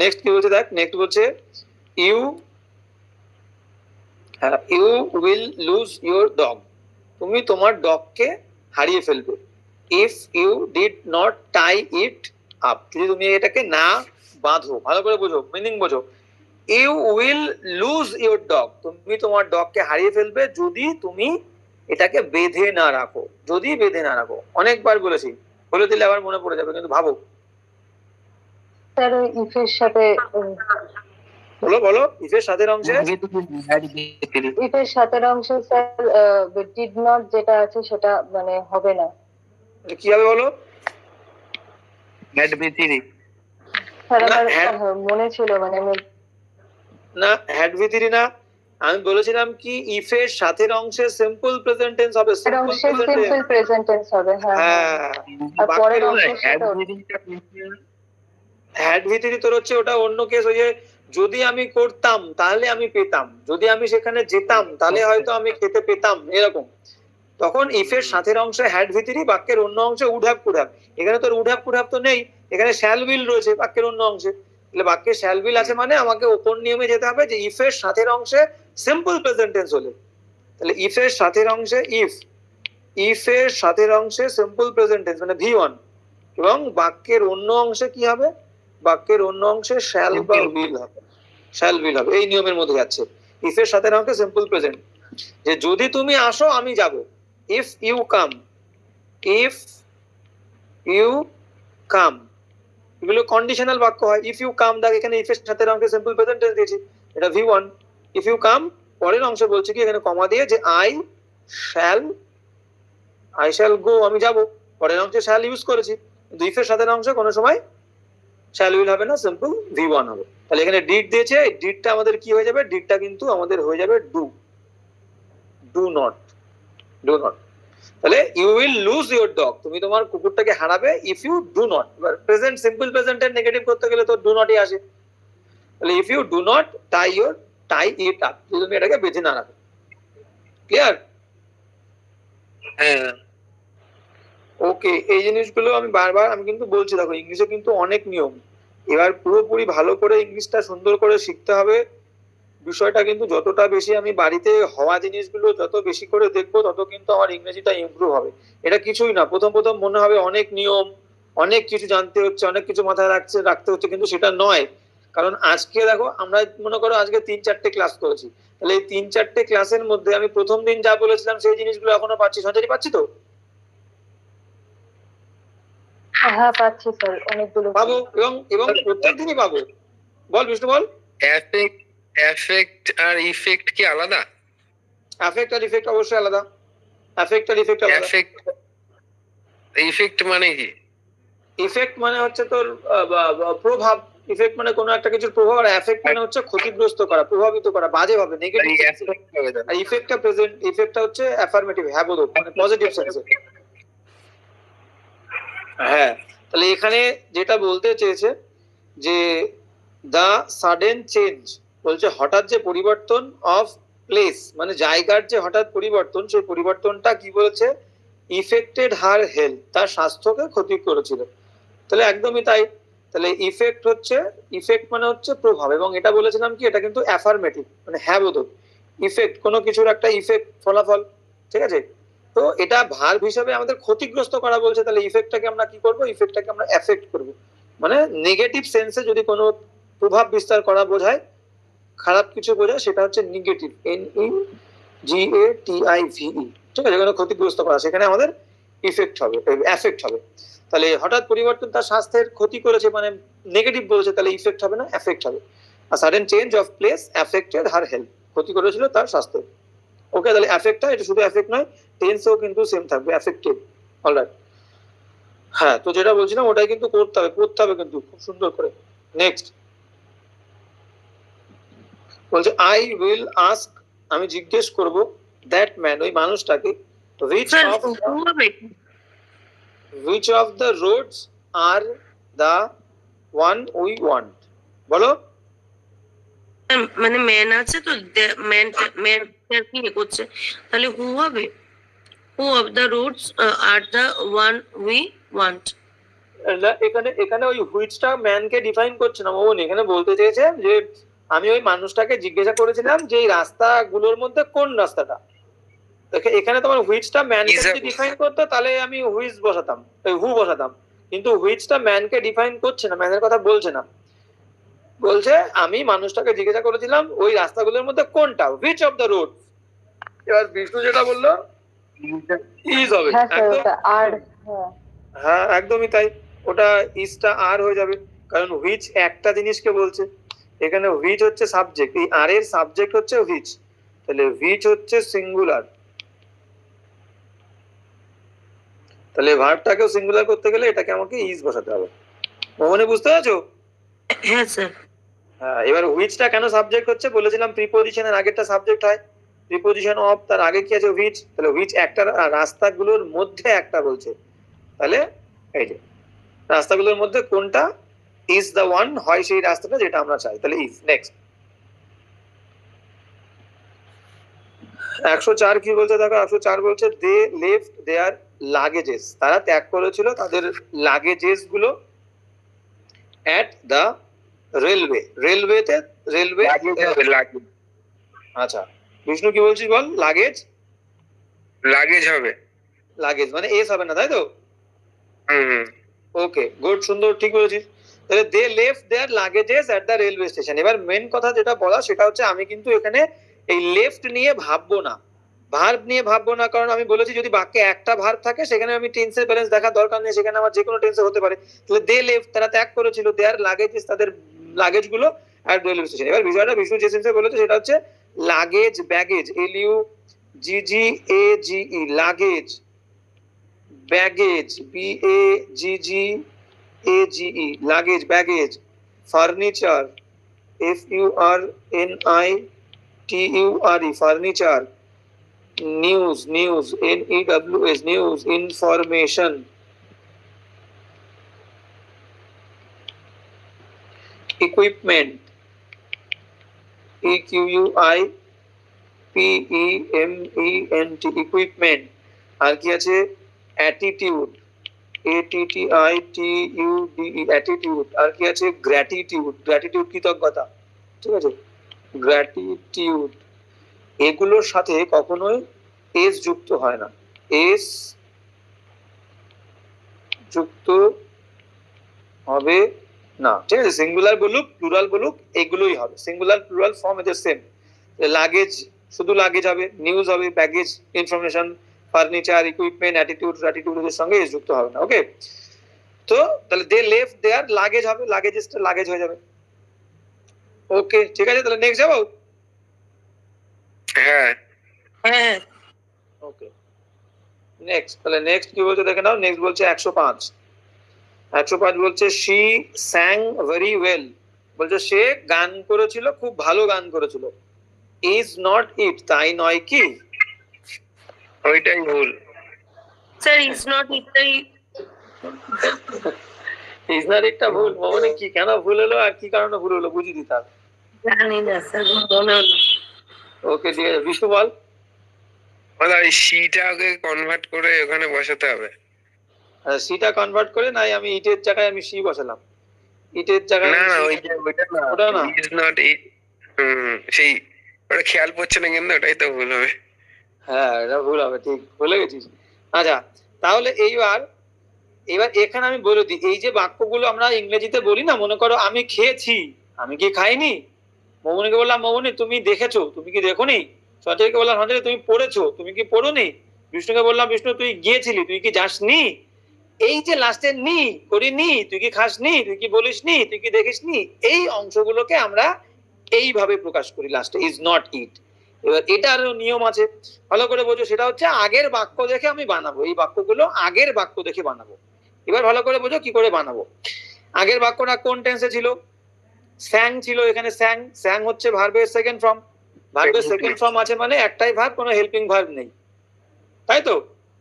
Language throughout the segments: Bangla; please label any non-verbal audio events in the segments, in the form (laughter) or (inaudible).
নেক্সট কি বলছে দেখ? নেক্সট বলছে you you will lose your dog তুমি তোমার ডগকে হারিয়ে ফেলবে। If you did not tie it up যদি তুমি এটাকে না বাঁধো, ভালো করে বোঝো মিনিং বোঝো। You will lose your dog তুমি তোমার ডগকে হারিয়ে ফেলবে যদি তুমি এটাকে বেঁধে না রাখো। যদি বেঁধে না রাখো। অনেকবার বলেছি। বলে দিলে আবার মনে পড়ে যাবে, কিন্তু ভাবো। স্যার ইফের সাথে বলো বলো ইফের সাথের অংশে? ইফের সাথের অংশে স্যার ডিড নট যেটা আছে সেটা মানে হবে না। কি হবে বলো? হ্যাড ভিতরি স্যার আমার হ্যাঁ। মনে ছিল মানে আমি না হ্যাড না। আমি বলেছিলাম কি ইফের সাথের অংশে সিম্পল প্রেজেন্ট টেন্স হবে সিম্পল প্রেজেন্ট টেন্স হবে হ্যাঁ হ্যাঁ। হ্যাঁ আর পরের অংশে হ্যাড ভিতরি তোর হচ্ছে ওটা অন্য কেস ওই যে যদি আমি করতাম তাহলে আমি পেতাম। যদি আমি সেখানে যেতাম তাহলে হয়তো আমি খেতে পেতাম এরকম। তখন ইফের সাথের অংশে হ্যাড ভিতরি বাক্যের অন্য অংশে উড হ্যাভ এখানে তোর উড হ্যাভ তো নেই এখানে শ্যাল উইল রয়েছে বাক্যের অন্য অংশে। তাহলে বাক্যের শ্যাল উইল আছে মানে আমাকে ওপর নিয়মে যেতে হবে যে ইফের সাথের অংশে সিম্পল প্রেজেন্ট টেন্স হলে। তাহলে ইফের সাথের অংশে ইফ ইফের সাথের অংশে সিম্পল প্রেজেন্ট টেন্স মানে ভি ওয়ান এবং বাক্যের অন্য অংশে কি হবে? বাক্যের অন্য অংশে শ্যাল বা উইল হবে। শ্যাল উইল হবে। এই নিয়মের মধ্যে যাচ্ছে। ইফের সাথে অংশে সিম্পল প্রেজেন্ট যে যদি তুমি আসো আমি যাব। If you come if you come এগুলো কন্ডিশনাল বাক্য হয়। ইফ ইউ কাম দেখ এখানে ইফের সাথে অংশে সিম্পল প্রেজেন্ট টেন্স দিয়েছি। এটা V one if you come পরের অংশে বলছে কি এখানে কমা দিয়ে যে I shall I shall go আমি যাব। পরের অংশে শ্যাল ইউজ করেছি। কিন্তু ইফের সাথে অংশে কোনো সময় শ্যাল উইল হবে না সিম্পল ভি ওয়ান হবে। তাহলে এখানে ডিড দিয়েছে ডিডটা আমাদের কি হয়ে যাবে? ডিডটা কিন্তু আমাদের হয়ে যাবে do do not do not তাহলে you will lose your dog তুমি তোমার কুকুরটাকে হারাবে if you do not present simple প্রেজেন্টের negative করতে গেলে তো ডু নটই আসে। তাহলে if you do not tie your tie it up তুমি এটাকে বেঁধে না রাখো। ক্লিয়ার হ্যাঁ। ওকে এই জিনিসগুলো আমি বারবার, আমি কিন্তু বলছি, দেখো, ইংলিশে কিন্তু অনেক নিয়ম। এবার পুরোপুরি ভালো করে ইংলিশটা সুন্দর করে শিখতে হবে। বিষয়টা কিন্তু যতটা বেশি আমি বাড়িতে হওয়া জিনিসগুলো যত বেশি করে দেখব, তত কিন্তু আমার ইংরেজিটা ইমপ্রুভ হবে। এটা কিছুই না। প্রথম প্রথম মনে হবে অনেক নিয়ম, অনেক কিছু জানতে হচ্ছে, অনেক কিছু মাথায় রাখছে, রাখতে হচ্ছে, কিন্তু সেটা নয়। কারণ আজকে দেখো, আমরা মনে করো আজকে তিন চারটে ক্লাস করেছি। তাহলে এই তিন চারটে ক্লাসের মধ্যে আমি প্রথম দিন যা বলেছিলাম, সেই জিনিসগুলো এখনও পাচ্ছি। সঞ্চারি পাচ্ছি তো? হ্যাঁ পাচ্ছি স্যার অনেকগুলো পাবো এবং এবং প্রত্যেক দিনই পাবো বল বিষ্ণু বল। এফেক্ট এফেক্ট আর ইফেক্ট কি আলাদা? অ্যাফেক্ট আর ইফেক্ট অবশ্যই আলাদা। অ্যাফেক্ট আর ইফেক্ট আলাদা। এফেক্ট ইফেক্ট মানে কি? ইফেক্ট মানে হচ্ছে তোর প্রভাব। ইফেক্ট মানে কোনো একটা কিছুর প্রভাব আর এফেক্ট মানে হচ্ছে ক্ষতিগ্রস্ত করা প্রভাবিত করা বাজে ভাবে নেগেটিভ আর ইফেক্টটা প্রেজেন্ট ইফেক্টটা হচ্ছে অ্যাফার্মেটিভ হ্যাঁ বোধ মানে পজিটিভ সেন্সে হ্যাঁ। তাহলে এখানে যেটা বলতে চেয়েছে যে দা সাডেন চেঞ্জ বলছে হঠাৎ যে পরিবর্তন অফ প্লেস মানে জায়গার যে হঠাৎ পরিবর্তন, সেই পরিবর্তনটা কি বলেছে? ইফেক্টেড হার হেলথ তার স্বাস্থ্যকে ক্ষতি করেছিল। তাহলে একদমই তাই। তাহলে ইফেক্ট হচ্ছে ইফেক্ট মানে হচ্ছে প্রভাব, এবং এটা বলেছিলাম কি, এটা কিন্তু অ্যাফার্মেটিভ মানে হ্যাঁ বোধক। ইফেক্ট কোনো কিছুর একটা ইফেক্ট ফলাফল, ঠিক আছে? তো এটা ভার্ব হিসাবে আমাদের ক্ষতিগ্রস্ত করা বলছে, তাহলে ইফেক্টটাকে আমরা কি করব? ইফেক্টটাকে আমরা এফেক্ট করব। মানে নেগেটিভ সেন্সে যদি কোনো প্রভাব বিস্তার করা বোঝায়, খারাপ কিছু বোঝায়, সেটা হচ্ছে negative N E G A T I V E ঠিক আছে? কোনো ক্ষতিগ্রস্ত করা, সেখানে আমাদের ইফেক্ট হবে এফেক্ট হবে। তাহলে হঠাৎ পরিবর্তন তার স্বাস্থ্যের ক্ষতি করেছে মানে নেগেটিভ বলেছে, তাহলে ইফেক্ট হবে না এফেক্ট হবে। আর sudden change of place affected her health ক্ষতি করেছিল তার স্বাস্থ্য ওকে তাহলে অ্যাফেক্টটা এটা শুধু অ্যাফেক্ট নয় টেন্সও কিন্তু সেম থাকবে অ্যাফেক্টেড অলরাইট হ্যাঁ তো যেটা বলছিলাম ওটাই কিন্তু করতে হবে করতে হবে কিন্তু খুব সুন্দর করে। নেক্সট বলছে আই উইল আস্ক আমি জিজ্ঞেস করব দ্যাট ম্যান ওই মানুষটাকে sir of which of the roads are the one we want? বলো। মানে ম্যান আছে তো ম্যান ম্যান কি করছে? তাহলে হু হবে? Who of the roots R the one we want এখানে এখানে ওই হুইচটা ম্যানকে ডিফাইন করছে না মোহন এখানে বলতে চেয়েছে যে আমি ওই মানুষটাকে জিজ্ঞাসা করেছিলাম যে এই রাস্তাগুলোর মধ্যে কোন রাস্তাটা? এখানে তোমার হুইচটা ম্যানকে যদি ডিফাইন করতো তাহলে আমি হুইচ বসাতাম হু বসাতাম। কিন্তু হুইচটা ম্যানকে ডিফাইন করছে না ম্যানের কথা বলছে না। বলছে আমি মানুষটাকে জিজ্ঞাসা করেছিলাম ওই রাস্তাগুলোর মধ্যে কোনটা? হুইচ অফ দ্য রোড এবার বিষ্ণু যেটা বলল ইজ হবে হ্যাঁ আর হ্যাঁ। হ্যাঁ একদমই তাই। ওটা ইজটা আর হয়ে যাবে কারণ হুইচ একটা জিনিসকে বলছে। এখানে হুইচ হচ্ছে সাবজেক্ট এই আর এর সাবজেক্ট হচ্ছে হুইচ তাহলে হুইচ হচ্ছে সিঙ্গুলার তাহলে ভার্বটাকেও সিঙ্গুলার করতে গেলে এটাকে আমাকে ইজ বসাতে হবে। মোহনে বুঝতে পারছ? হ্যাঁ স্যার। হ্যাঁ এবার হুইচটা কেন সাবজেক্ট হচ্ছে বলেছিলাম প্রিপোজিশনের আগেরটা সাবজেক্ট হয়। প্রিপোজিশন অফ তার আগে কি আছে? হুইচ তাহলে হুইচ একটা রাস্তাগুলোর মধ্যে একটা বলছে। তাহলে এই যে রাস্তাগুলোর মধ্যে কোনটা ইজ দ্য ওয়ান হয় সেই রাস্তাটা যেটা আমরা চাই। তাহলে ইজ নেক্সট একশো চার কি বলছে? দেখো একশো চার বলছে দে লেফট দেয়ার লাগেজেস তারা ত্যাগ করেছিল তাদের লাগেজেসগুলো অ্যাট দ্য রেলওয়ে রেলওয়েতে রেলওয়ে আচ্ছা। বিষ্ণু কি বলছিস বল? লাগেজ? লাগেজ হবে। লাগেজ মানে এস হবে না তাই তো? ওকে গুড সুন্দর ঠিক বলেছিস। তাহলে they left their luggages at the railway station. এবার মেন কথা যেটা বলা সেটা হচ্ছে আমি কিন্তু এখানে এই লেফট নিয়ে ভাববো না। ভার্ব নিয়ে ভাববো না কারণ আমি বলেছি যদি বাক্যে একটা ভার্ব থাকে সেখানে আমি টেন্সের ব্যালেন্স দেখার দরকার নেই সেখানে আমার যে কোনো টেন্সে হতে পারে। তাহলে দে লেফট তারা ত্যাগ করেছিল দেয়ার লাগেজেস তাদের লাগেজগুলো আর রেলওয়ে স্টেশন এবার বিষয়টা বিষ্ণু যে বলেছে সেটা হচ্ছে luggage baggage L U G G A G E luggage baggage B A G G A G E luggage baggage furniture F U R N I T U R E furniture news news N E W S news information equipment e q u i p e m e n t equipment আর কি আছে? Attitude A T T I T U D E attitude আর কি আছে? গ্র্যাটিটিউড গ্র্যাটিটিউড কৃতজ্ঞতা। ঠিক আছে? গ্র্যাটিটিউড এগুলোর সাথে কখনোই এস যুক্ত হয় না। এস যুক্ত হবে না ঠিক আছে সিঙ্গুলার বলুক প্লুরাল বলুক এগুলোই হবে। সিঙ্গুলার প্লুরাল ফর্ম এদের সেম লাগেজ শুধু লাগেজ হবে নিউজ হবে baggage information furniture equipment attitude attitude এদের সঙ্গে যুক্ত হবে না ওকে তো তাহলে দে লেফট দেয়ার লাগেজ হবে লাগেজ লাগেজ হয়ে যাবে। ওকে ঠিক আছে তাহলে নেক্সট যাব? হ্যাঁ। হ্যাঁ। ওকে নেক্সট তাহলে নেক্সট কি বলছে দেখে নাও নেক্সট বলছে একশো পাঁচ। একশো পাঁচ বলছে শি স্যাং ভেরি ওয়েল। বলছে সে গান করেছিল খুব ভালো গান করেছিল। ইজ নট ইট তাই নয় কি? ওইটাই ভুল। Sir is not ইটাই (laughs) is not ইটটা ভুল মানে কি কেন ভুল হলো আর কি কারণে ভুল হলো বুঝি দিতাম জানি না স্যার মনে হলো। ওকে আছে বিষ্ণু বল। মানে আগে কনভার্ট করে ওখানে বসাতে হবে। সিটা কনভার্ট করে নাই আমি ইটের জায়গায় আমি সি বসালাম। ইটের জায়গায় না না ওইটা না ওটা না। ইজ নট ইট হুম সেই ওটা খেয়াল পড়ছে না কিন্তু ওটাই তো ভুল হবে। হ্যাঁ এটা ভুল হবে ঠিক ভুলে গেছিস। আচ্ছা তাহলে এইবার এবার এখানে আমি বলে দিই এই যে বাক্যগুলো আমরা ইংরেজিতে বলি না মনে করো আমি খেয়েছি আমি কি খাইনি? মমনিকে বললাম মমনি তুমি দেখেছ তুমি কি দেখোনি? সঞ্জয়কে বললাম সঞ্জয় তুমি পড়েছো তুমি কি পড়োনি? বিষ্ণুকে বললাম বিষ্ণু তুই গিয়েছিলি তুই কি যাসনি? এই যে লাস্টের নি করি নি তুই কি খাস নি তুই কি বলিসনি তুই কি দেখিসনি এই অংশগুলোকে আমরা এইভাবে প্রকাশ করি লাস্টে ইজ নট ইট এবার এটারও নিয়ম আছে ভালো করে বোঝো সেটা হচ্ছে আগের বাক্য দেখে আমি বানাবো এই বাক্যগুলো আগের বাক্য দেখে বানাবো। এবার ভালো করে বোঝো কি করে বানাবো। আগের বাক্যটা কোন টেন্সে ছিল? স্যাং ছিল এখানে স্যাং স্যাং হচ্ছে ভার্বের সেকেন্ড ফর্ম ভার্বের সেকেন্ড ফর্ম আছে মানে একটাই ভার্ব কোনো হেল্পিং ভার্ব নেই। তাই তো?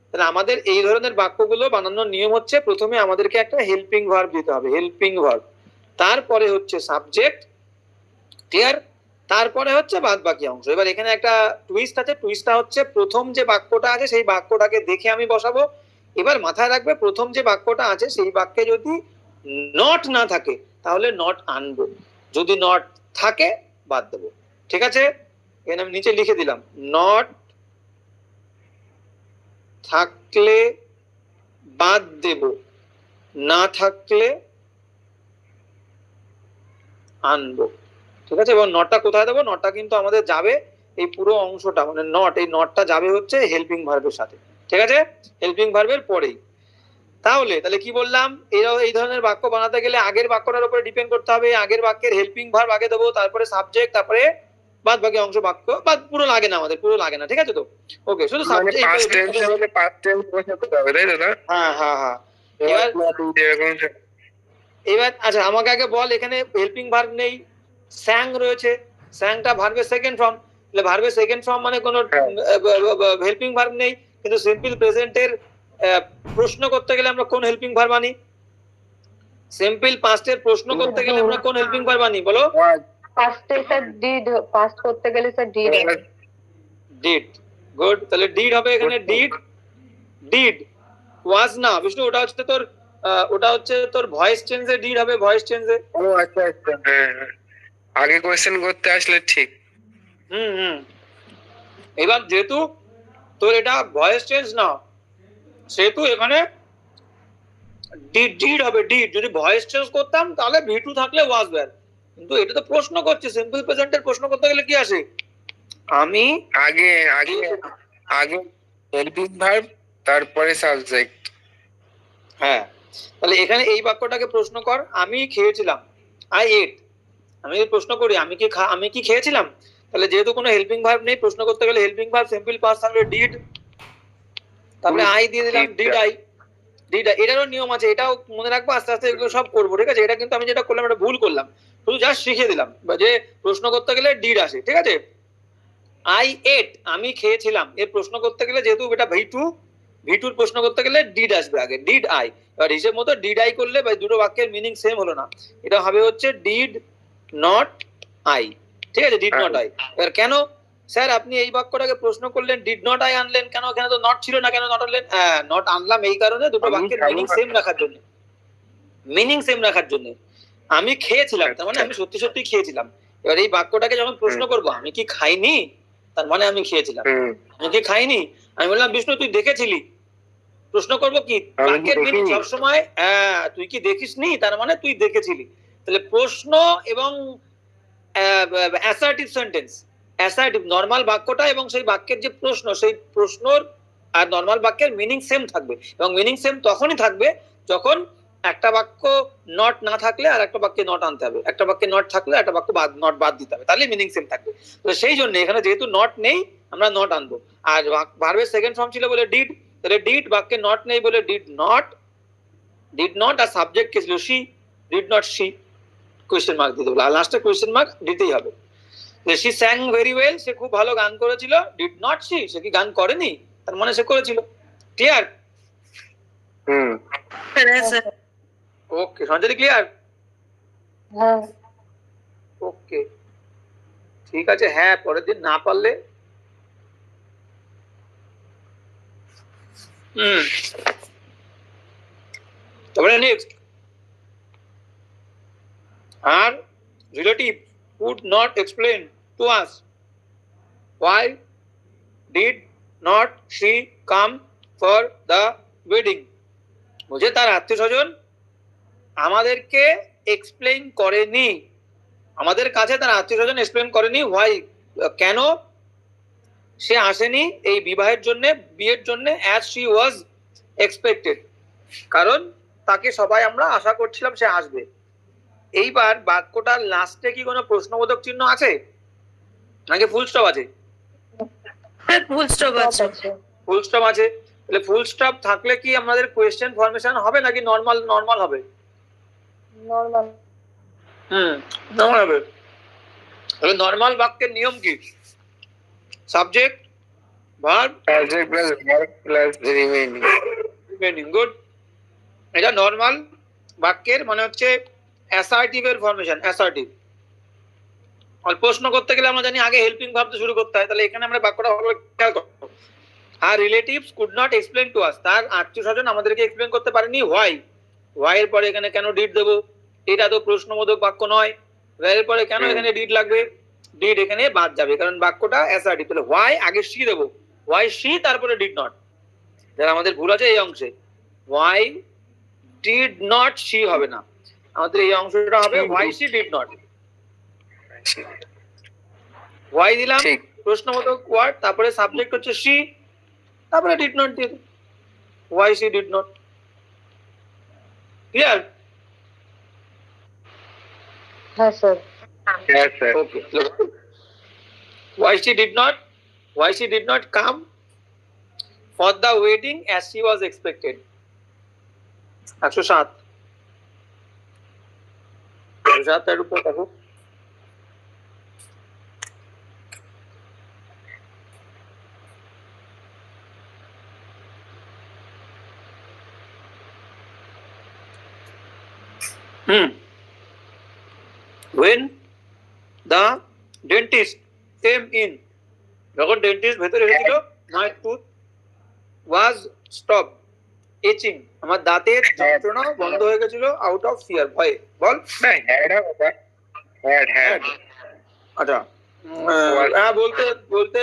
তাহলে আমাদের এই ধরনের বাক্যগুলো বানানোর নিয়ম হচ্ছে প্রথমে আমাদেরকে একটা হেল্পিং ভার্ব দিতে হবে হেল্পিং ভার্ব তারপরে হচ্ছে সাবজেক্ট ক্লিয়ার তারপরে হচ্ছে বাদ বাকি অংশ। এবার এখানে একটা টুইস্ট আছে টুইস্টটা হচ্ছে প্রথম যে বাক্যটা আছে, সেই বাক্যটাকে দেখে আমি বসাবো। এবার মাথায় রাখবে, প্রথম যে বাক্যটা আছে, সেই বাক্যে যদি নট না থাকে, তাহলে নট আনব। যদি নট থাকে, বাদ দেবো। ঠিক আছে? এখানে আমি নিচে লিখে দিলাম। নট থাকলে বাদ দেব, না থাকলে আনব। ঠিক আছে? এবং নটটা কোথায় দেবো? নটটা কিন্তু আমাদের যাবে এই পুরো অংশটা মানে নট এই নটটা যাবে হচ্ছে হেল্পিং ভার্বের সাথে। ঠিক আছে? হেল্পিং ভার্বের পরেই। তাহলে তাহলে কি বললাম? এরা এই ধরনের বাক্য বানাতে গেলে আগের বাক্যটার উপরে ডিপেন্ড করতে হবে। আগের বাক্যের হেল্পিং ভার্ব আগে দেবো, তারপরে সাবজেক্ট তারপরে বাদ বাকি অংশ বাক্য বাদ পুরো লাগে না আমাদের পুরো লাগে না ঠিক আছে তো? ওকে শুধু মানে হ্যাঁ হ্যাঁ হ্যাঁ। এবার- আচ্ছা আমাকে আগে বল এখানে হেল্পিং ভার্ব নেই স্যাং রয়েছে স্যাংটা ভার্বের সেকেন্ড ফর্ম তাহলে ভার্বের সেকেন্ড ফর্ম মানে কোনো হ্যাঁ। হেল্পিং ভার্ব নেই কিন্তু সিম্পল প্রেজেন্টের প্রশ্ন করতে গেলে আমরা কোন হেল্পিং ভার্ব আনি? সিম্পল পাস্টের প্রশ্ন করতে গেলে আমরা কোন হেল্পিং ভার্ব আনি বলো? পাস্টে স্যার ডিড পাস্ট করতে গেলে স্যার ডিড ডিড গুড তাহলে ডিড হবে এখানে ডিড ডিড ওয়াজ না বিষ্ণু ওটা হচ্ছে তোর ওটা হচ্ছে তোর ভয়েস চেঞ্জে ডিড হবে ভয়েস চেঞ্জে ও আচ্ছা আচ্ছা হ্যাঁ হ্যাঁ। আগে কোয়েশ্চেন করতে আসলে ঠিক। হুম হুম। এবার যেহেতু তোর এটা ভয়েস চেঞ্জ না সেহেতু এখানে ডিড ডিড হবে ডিড যদি ভয়েস চেঞ্জ করতাম তাহলে ভি টু থাকলে ওয়াজ দেয়ার কিন্তু এটা তো প্রশ্ন করছে সিম্পল প্রেজেন্টের প্রশ্ন করতে গেলে কি আসে? আমি আগে আগে আগে হেল্পিং ভার্ব তারপরে সাবজেক্ট হ্যাঁ তাহলে এখানে এই বাক্যটাকে প্রশ্ন কর আমি খেয়েছিলাম। আই এট আমি প্রশ্ন করি আমি কি আমি কি খেয়েছিলাম? তাহলে যেহেতু কোনো হেল্পিং ভার্ব নেই প্রশ্ন করতে গেলে হেল্পিং ভার্ব সিম্পল পাস থাকলে ডিড তারপরে আই দিয়ে দিলাম ডিড আই ডিড এটারও নিয়ম আছে এটাও মনে রাখব আস্তে আস্তে এগুলো সব করব ঠিক আছে? এটা কিন্তু আমি যেটা করলাম এটা ভুল করলাম। শুধু জাস্ট শিখিয়ে দিলাম। যে প্রশ্ন করতে গেলে ডিড আসে ঠিক আছে? আই এট আমি খেয়েছিলাম। এর প্রশ্ন করতে গেলে যেহেতু এটা ভি টু ভি টুর প্রশ্ন করতে গেলে ডিড আসবে আগে ডিড আই এবার হিসেব মতো ডিড আই করলে বা দুটো বাক্যের মিনিং সেম হলো না। এটা হবে হচ্ছে ডিড নট আই ঠিক আছে? ডিড নট আই এবার কেন? স্যার আপনি এই বাক্যটাকে প্রশ্ন করলেন ডিড নট আই আনলেন? কেন? কেন তো নট ছিল না কেন নট আনলেন? নট আনলাম এই কারণে দুটো বাক্যের মিনিং সেম রাখার জন্য। মিনিং সেম রাখার জন্য। আমি খেয়েছিলাম তার মানে আমি সত্যি সত্যি খেয়েছিলাম। এবার এই বাক্যটাকে যখন প্রশ্ন করব আমি কি খাইনি? তার মানে আমি খেয়েছিলাম। আমি কি খাইনি? আমি বললাম বিষ্ণু তুই দেখেছিলি? প্রশ্ন করব কি? বাক্যের মিনিং। সবসময় হ্যাঁ তুই কি দেখিসনি? তার মানে তুই দেখেছিলি। তাহলে প্রশ্ন এবং অ্যাসার্টিভ সেন্টেন্স অ্যাসার্টিভ নর্মাল বাক্যটা এবং সেই বাক্যের যে প্রশ্ন সেই প্রশ্নর আর নর্মাল বাক্যের মিনিং সেম থাকবে এবং মিনিং সেম তখনই থাকবে যখন একটা বাক্য নট না থাকলে আর একটা বাক্যে নট আনতে হবে। একটা বাক্যে নট থাকলে একটা বাক্য বাদ নট বাদ দিতে হবে। তাহলে মিনিং সেম থাকবে। তো সেই জন্য এখানে যেহেতু নট নেই আমরা নট আনব। আর ভার্বের সেকেন্ড ফর্ম ছিল বলে ডিড তাহলে ডিড বাক্যে নট নেই বলে ডিড নট ডিড নট আর সাবজেক্ট কে ছিল she did not see question mark দিতে বলে আর লাস্টে কোয়েশ্চেন মার্ক দিতেই হবে। সি স্যাং ভেরি ওয়েল সে খুব ভালো গান করেছিল। ডিড নট সি সে কি গান করেনি? তার মানে সে করেছিল। ক্লিয়ার হুম। হ্যাঁ স্যার। ওকে সঞ্জলি ক্লিয়ার হ্যাঁ। ওকে ঠিক আছে হ্যাঁ পরের দিন না পারলে। হুম। তারপরে নেক্সট আর relative could not explain to us why did not she come for the wedding? বুঝে তার আত্মীয় স্বজন আমাদেরকে এক্সপ্লেইন করেনি। আমাদের কাছে তার আত্মীয় স্বজন এক্সপ্লেন করেনি হোয়াই কেন সে আসেনি এই বিবাহের জন্য বিয়ের জন্য অ্যাজ শি ওয়াজ এক্সপেক্টেড কারণ তাকে সবাই আমরা আশা করছিলাম সে আসবে। এইবার বাক্যটার লাস্টে কি কোনো প্রশ্নবোধক চিহ্ন আছে? নাকি ফুল স্টপ আছে? হ্যাঁ ফুল স্টপ আছে আছে। ফুল স্টপ আছে। তাহলে ফুল স্টপ থাকলে কি আমাদের কোয়েশ্চেন ফরমেশন হবে নাকি নর্মাল নর্মাল হবে? নর্মাল হুম নর্মাল হবে। তাহলে নর্মাল বাক্যের নিয়ম কি? Subject verb subject plus verb plus remaining remaining good এটা নর্মাল বাক্যের মানে হচ্ছে অ্যাসার্টিভ এর ফরমেশন অ্যাসার্টিভ আর প্রশ্ন করতে গেলে আমরা জানি আগে হেল্পিং ভাবতে শুরু করতে হয় তাহলে এখানে আমরা বাক্যটা ভালো খেয়াল করব। আর relatives could not explain to us তার আত্মীয় স্বজন আমাদেরকে এক্সপ্লেন করতে পারেনি হোয়াই হোয়াই এর পরে এখানে কেন ডিড দেবো? এটা তো প্রশ্নবোধক বাক্য নয়। হোয়াই এর পরে কেন এখানে ডিড লাগবে? ডিড এখানে বাদ যাবে কারণ বাক্যটা অ্যাসার্টিভ তাহলে হোয়াই আগে সি দেবো। হোয়াই সি তারপরে ডিড নট যারা আমাদের ভুল আছে এই অংশে। হোয়াই ডিড নট সি হবে না। আমাদের এই অংশটা হবে why she did not why দিলাম প্রশ্নবোধক ওয়ার্ড তারপরে সাবজেক্ট হচ্ছে সি তারপরে ডিড নট দিয়ে why she did not clear হ্যাঁ স্যার হ্যাঁ sir okay why she did not why she did not come for the wedding as she was expected একশো সাত একশো সাত তার উপর দেখো হুম when the dentist came in যখন ডেন্টিস্ট ভেতরে এসেছিল my tooth was stop aching আমার দাঁতের যন্ত্রণা বন্ধ হয়ে গেছিল আউট অফ ফিয়ার ভয়ে। বল। আচ্ছা। হ্যাঁ বলতে বলতে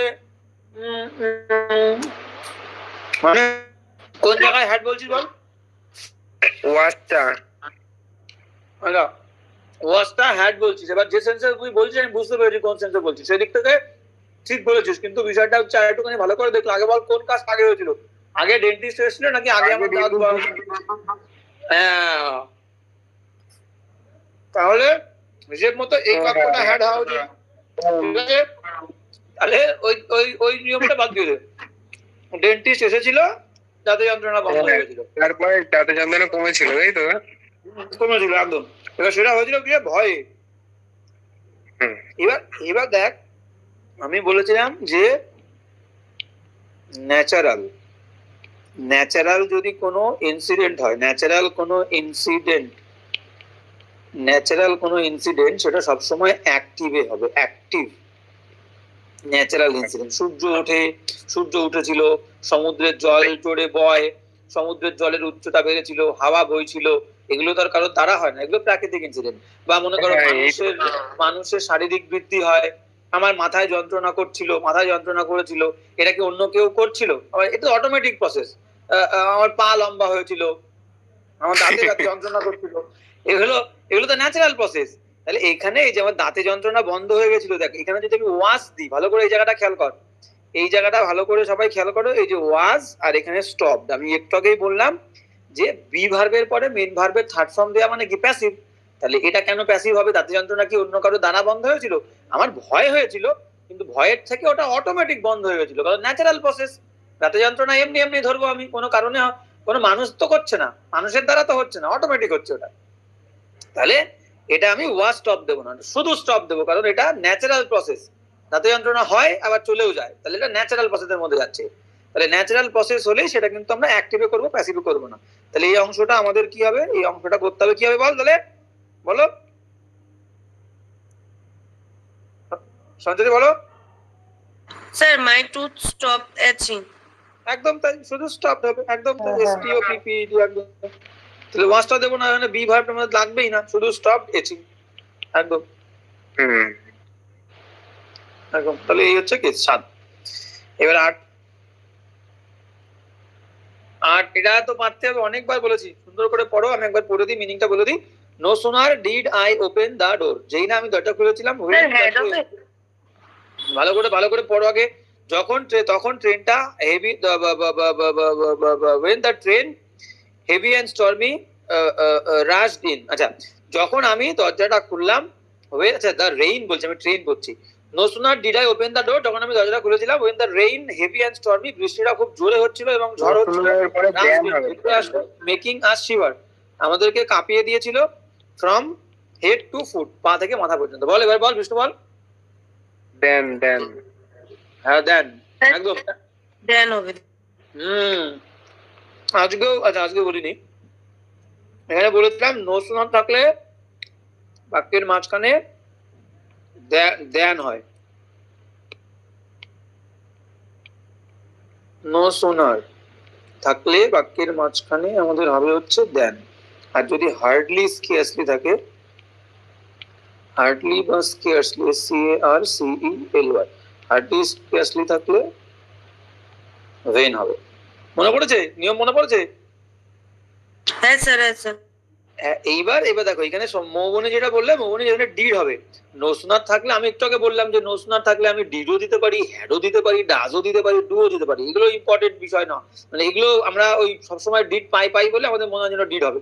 মানে কোন জায়গায় হ্যাড বলছিস বল? আচ্ছা ওয়াজটা হ্যাড বলছিস। এবার যে সেন্সে তুই বলছিস আমি বুঝতে পেরেছি কোন সেন্সে বলছিস। সেদিক থেকে ঠিক বলেছিস কিন্তু বিষয়টা হচ্ছে একটুখানি ভালো করে দেখল। আগে বল কোন কাজ আগে হয়েছিল। আগে ডেন্টিস্ট এসেছিল নাকি আগে আমার দাঁত হ্যাঁ। তাহলে হিসেব মতো এই বাক্যটা হ্যাড হওয়া উচিত তাহলে ওই ওই ওই নিয়মটা বাদ দিয়ে ডেন্টিস্ট এসেছিল দাঁতে যন্ত্রণা বন্ধ হয়ে গেছিল। তারপরে দাঁতে যন্ত্রণা কমেছিল তাই তো? কমেছিল একদম। এবার সেটা হয়েছিল কি ভয়ে। এবার এবার দেখ আমি বলেছিলাম যে ন্যাচারাল ন্যাচারাল যদি কোনো ইনসিডেন্ট হয় ন্যাচারাল কোনো ইনসিডেন্ট ন্যাচারাল কোনো ইনসিডেন্ট সেটা সবসময় অ্যাক্টিভে হবে অ্যাক্টিভ ন্যাচারাল ইনসিডেন্ট সূর্য ওঠে সূর্য উঠেছিল সমুদ্রের জল জোরে বয় সমুদ্রের জলের উচ্চতা বেড়েছিল হাওয়া বইছিল এগুলো তার কারও দ্বারা হয় না এগুলো প্রাকৃতিক ইনসিডেন্ট বা মনে করো হ্যাঁ, মানুষের মানুষের শারীরিক বৃদ্ধি হয় আমার মাথায় যন্ত্রণা করছিল মাথায় যন্ত্রণা করেছিল এটা কি অন্য কেউ করছিল? এটা অটোমেটিক প্রসেস আমার পা লম্বা হয়েছিল আমার দাঁতে দাঁতে (laughs) যন্ত্রণা করছিল। এগুলো এগুলো তো ন্যাচারাল প্রসেস তাহলে এখানে এই যে আমার দাঁতে যন্ত্রণা বন্ধ হয়ে গেছিল দেখ এখানে যদি আমি ওয়াশ দিই ভালো করে এই জায়গাটা খেয়াল কর। এই জায়গাটা ভালো করে সবাই খেয়াল করো এই যে ওয়াজ আর এখানে স্টপ আমি একটু আগেই বললাম যে বি ভার্বের পরে মেন ভার্বের থার্ড ফর্ম দেওয়া মানে কি? প্যাসিভ তাহলে এটা কেন প্যাসিভ হবে? দাঁতে যন্ত্রণা কি অন্য কারও দানা বন্ধ হয়েছিল? আমার ভয় হয়েছিল, কিন্তু ভয়ের থেকে ওটা অটোমেটিক বন্ধ হয়ে গেছিল। কারণ ন্যাচারাল প্রসেস দাঁতে যন্ত্রণা এমনি এমনি ধরবো আমি, কোনো কারণে কোনো মানুষ তো করছে না। মানুষের দ্বারা তো হচ্ছে না অটোমেটিক হচ্ছে ওটা। তাহলে এটা আমি ওয়াশ স্টপ দেবো না, শুধু স্টপ দেবো, কারণ এটা ন্যাচারাল প্রসেস দাঁতে যন্ত্রণা হয়, আবার চলেও যায়। তাহলে এটা ন্যাচারাল প্রসেসের মধ্যে যাচ্ছে। তাহলে ন্যাচারাল প্রসেস হলেই সেটা কিন্তু আমরা অ্যাক্টিভে করব প্যাসিভে করব না। তাহলে এই অংশটা আমাদের কি হবে? এই অংশটা করতে হবে কি হবে বল তাহলে? বলো। সঞ্জয় বলো। Sir my tooth stop aching একদম তাই শুধু স্টপ হবে। একদম তাই হ্যাঁ, হ্যাঁ। এসটিও পিপি একদম। তাহলে ওয়াশটা দেবো না এখানে বি ভার্ব আমাদের লাগবেই না। শুধু স্টপ এচিং একদম। হুম। একদম। তাহলে এই হচ্ছে কেস সাত। এবার আট আট এটা তো পারতে হবে অনেকবার বলেছি। সুন্দর করে পড়ো আমি একবার পড়ে দিই মিনিংটা বলে দিই। No sooner did I open the door যেই না আমি দরজা খুলেছিলাম হেড হবে ভালো করে ভালো করে পড়ো আগে। যখন তখন ট্রেনটা heavy when the train heavy and stormy rush দিন আচ্ছা যখন আমি দরজাটা খুললাম আচ্ছা দ্য রেইন বলছি আমি ট্রেন বলছি। No sooner did I open the door যখন আমি দরজাটা খুলেছিলাম when the rain heavy and stormy বৃষ্টিটা খুব জোরে হচ্ছিল এবং ঝড় হচ্ছিল। মেকিং আস শিভার আমাদেরকে কাঁপিয়ে দিয়েছিল ফ্রম হেড টু ফুট পা থেকে মাথা পর্যন্ত। বল এবার বল বিষ্ণু বল। দেন দেন হ্যাঁ দেন একদম। দেন হবে। হুম। আজকেও আচ্ছা আজকে বলিনি। এখানে বলেছিলাম নো সোনার থাকলে বাক্যের মাঝখানে দেন হয় নো সোনার। থাকলে বাক্যের মাঝখানে আমাদের হবে হচ্ছে দেন। আর যদি হার্ডলি স্কেয়াসলি থাকে, হার্ডলি বা স্কেয়াসলি সি এ আর সিই এল ওয়াই হার্ডলি স্কেয়াসলি থাকলে ভেন হবে। মনে পড়েছে? নিয়ম মনে পড়েছে? হ্যাঁ স্যার হ্যাঁ স্যার। এইবার, এবার দেখো, এখানে মৌবনে যেটা বললে, মৌবনে যেখানে ডিড হবে। নোসনার থাকলে, আমি একটু আগে বললাম যে নোসনার থাকলে আমি ডিডও দিতে পারি হ্যাডও দিতে পারি ডাজও দিতে পারি ডুও দিতে পারি। এগুলো ইম্পর্টেন্ট বিষয় না মানে এগুলো আমরা ওই সবসময় ডিড পাই পাই বলে আমাদের মনে হয় যেন ডিড হবে।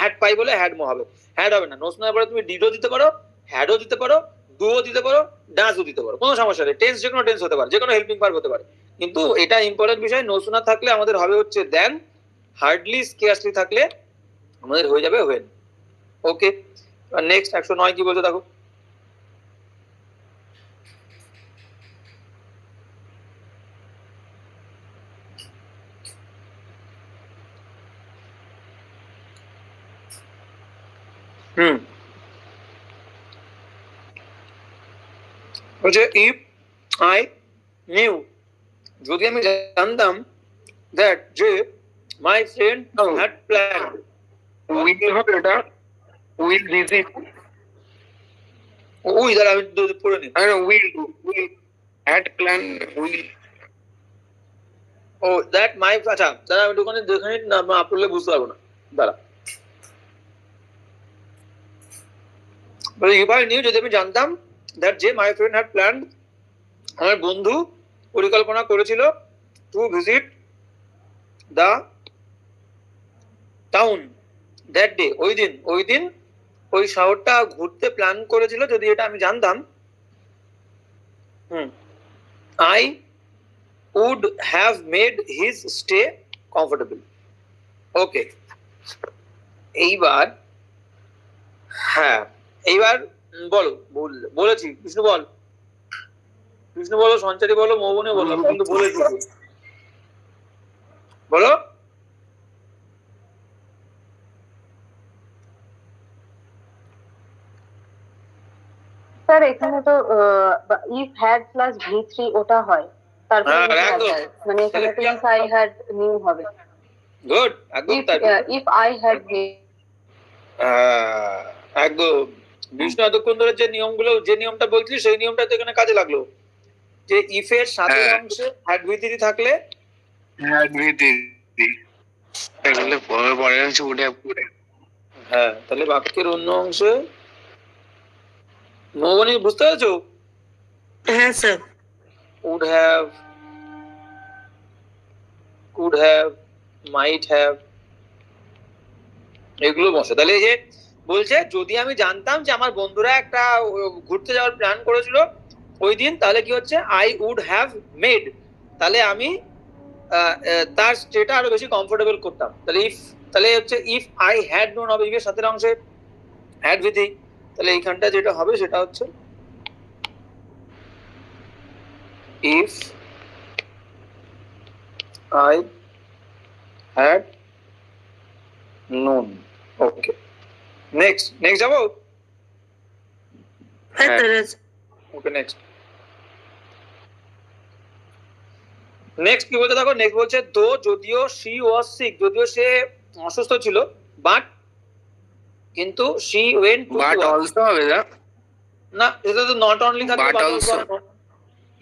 হ্যাড পাই বলে হ্যাড মো হবে। হ্যাড হবে না। নোসনার পরে তুমি ডিডও দিতে পারো হ্যাডও দিতে পারো ডুও দিতে পারো ডাজও দিতে পারো। কোনো সমস্যা নেই। টেন্স যে কোনো টেন্স হতে পারে যে কোনো হেল্পিং ভার্ব হতে পারে। কিন্তু এটা ইম্পর্টেন্ট বিষয় নোসনার থাকলে আমাদের হবে হচ্ছে দেন হার্ডলি স্কেয়াসলি থাকলে আমাদের হয়ে যাবে ওয়েন ওকে নেক্সট একশো নয় কি বলছে দেখো। হুম। বলছে ইফ আই নিউ যদি আমি জানতাম দ্যাট যে my friend had plan will হবে এটা উইল ভিজিট ওই দাঁড়া আমি পড়ে নিই। আরে উইল উইল উইল। ও দ্যাট মাই আচ্ছা দাঁড়া আমি দেখে নিই না বুঝতে পারব না। দাঁড়া। নিউ যদি আমি জানতাম দ্যাট যে মাই ফ্রেন্ড হ্যাড প্ল্যান আমার বন্ধু পরিকল্পনা করেছিল to visit the town that day ওই দিন ওই দিন ওই শহরটা ঘুরতে প্ল্যান করেছিল যদি এটা আমি জানতাম। হুম। I would have made his stay comfortable. Okay এইবার হ্যাঁ এইবার বলো, বল- বলেছি, বিষ্ণু বল। বিষ্ণু বলো, সঞ্চারী বলো, মৌবনে বলো বলেছি। বলো। স্যার এখানে তো if had plus V three ওটা হয়। তারপরে হ্যাঁ। মানে এখানে তো ইফ আই হ্যাড নিউ হবে। গুড একদম ইফ আই হ্যাড আহ, একদম। বিষ্ণু এতক্ষণ ধরে যে নিয়মগুলো যে নিয়মটা বলছিলি সেই নিয়মটা তো এখানে কাজে লাগল। যে ইফ এর সাথে হ্যাঁ। অংশে হ্যাড ভিতরি থাকলে? হ্যাড ভিজিট এগুলো পরে পরে হচ্ছে উঠে হ্যাঁ তাহলে বাক্যের অন্য অংশে মৌবনি বুঝতে পেরেছ? হ্যাঁ sir. Would have could have might have এগুলো বসে। তাহলে এই যে বলছে যদি আমি জানতাম যে আমার বন্ধুরা একটা ঘুরতে যাওয়ার প্ল্যান করেছিল ওই দিন তাহলে কি হচ্ছে? আই উড হ্যাভ মেড তাহলে আমি তার স্টেটা আরও বেশি কমফোর্টেবল করতাম। তাহলে ইফ তাহলে হচ্ছে ইফ আই হ্যাড নোন হবে ইফের সাথে অংশে হ্যাড উইথ তাহলে এইখানটা যেটা হবে সেটা হচ্ছে if I had known. Okay. Next. Next যাব। ওকে নেক্সট নেক্সট কি বলতে দেখো নেক্সট বলছে দো যদিও শি ওয়াজ সিক যদিও সে অসুস্থ ছিল বাট কিন্তু she went to but also হবে না না এটা তো নট অনলি থাকলে বাট also.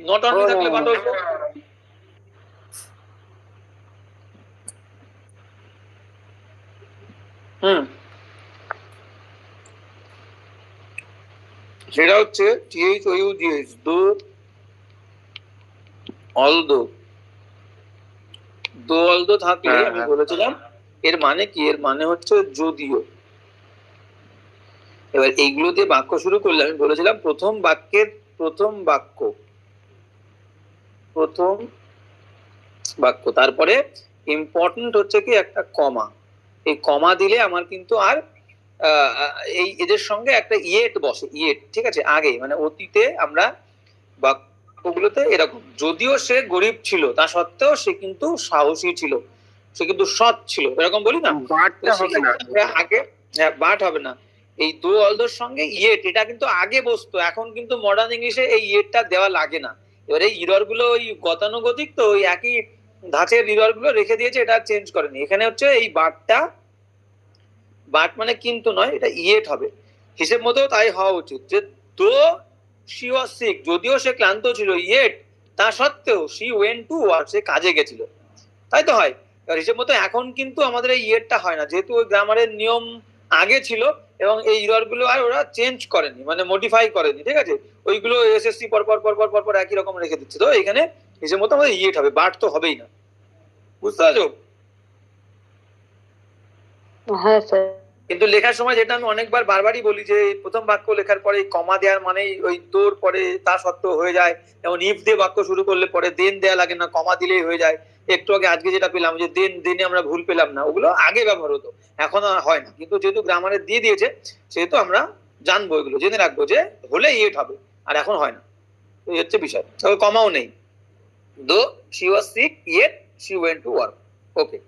Not only. থাকলে বাট অলসো হুম সেটা হচ্ছে T H O U G H though although though although থাকলে হ্যাঁ, আমি হ্যাঁ। বলেছিলাম এর মানে কি এর মানে হচ্ছে যদিও এবার এইগুলো দিয়ে বাক্য শুরু করলে আমি বলেছিলাম প্রথম বাক্যের প্রথম বাক্য। প্রথম বাক্য। তারপরে ইম্পর্টেন্ট হচ্ছে কি একটা কমা এই কমা দিলে আমার কিন্তু আর এই এদের সঙ্গে একটা ইয়েট বসে ইয়েট ঠিক আছে? আগে মানে অতীতে আমরা বাক্যগুলোতে এরকম। যদিও সে গরিব ছিল তা সত্ত্বেও সে কিন্তু সাহসী ছিল। সে কিন্তু সৎ ছিল এরকম বলি না? বাটটা হবে না। আগে হ্যাঁ বাট হবে না। এই দো অলদোর সঙ্গে ইয়েট, এটা কিন্তু আগে বসতো, এখন কিন্তু মডার্ন ইংলিশে এই ইয়েটটা দেওয়া লাগে না। এবার এই ইররগুলো ওই গতানুগতিক তো ওই একই ধাঁচের ইররগুলো রেখে দিয়েছে, এটা চেঞ্জ করেনি। এখানে হচ্ছে এই বারটা বাট মানে কিন্তু নয়, এটা ইয়েট হবে। হিসেব মতো তাই হওয়া উচিত যে দো শি ওয়াজ সিক, যদিও সে ক্লান্ত ছিল ইয়েট, তা সত্ত্বেও শি ওয়েন টু ওয়ার্ক সে কাজে গেছিল। তাই তো হয়? এবার হিসেব মতো এখন কিন্তু আমাদের এই ইয়েটটা হয় না। যেহেতু ওই গ্রামারের নিয়ম আগে ছিল এবং এই ইররগুলো আর ওরা চেঞ্জ করেনি মানে মডিফাই করেনি, ঠিক আছে? ওইগুলো এসএসসি পর পর পর পর পর পর একই রকম রেখে দিচ্ছে। তো এখানে হিসেব মতো আমাদের ইয়েট হবে বাট তো হবেই না। বুঝতে পারছ? হ্যাঁ স্যার কিন্তু লেখার সময় যেটা আমি অনেকবার বারবারই বলি যে, প্রথম বাক্য লেখার পরে কমা দেওয়ার মানেই ওই তোর পরে তা সত্ত্বেও হয়ে যায়। যেমন ইফ দিয়ে বাক্য শুরু করলে পরে দেন দেয়া লাগে না, কমা দিলেই হয়ে যায়। একটু আগে আজকে যেটা পেলাম যে দেন দেনে আমরা ভুল পেলাম না, ওগুলো আগে ব্যবহার হতো। এখন আর হয় না। কিন্তু যেহেতু গ্রামারে দিয়ে দিয়েছে, সেহেতু আমরা জানব এগুলো, জেনে রাখব যে, হলে ইয়েট হবে, আর এখন হয় না। এই হচ্ছে বিষয়। তবে কমাও নেই। Though she was sick yet she went to work okay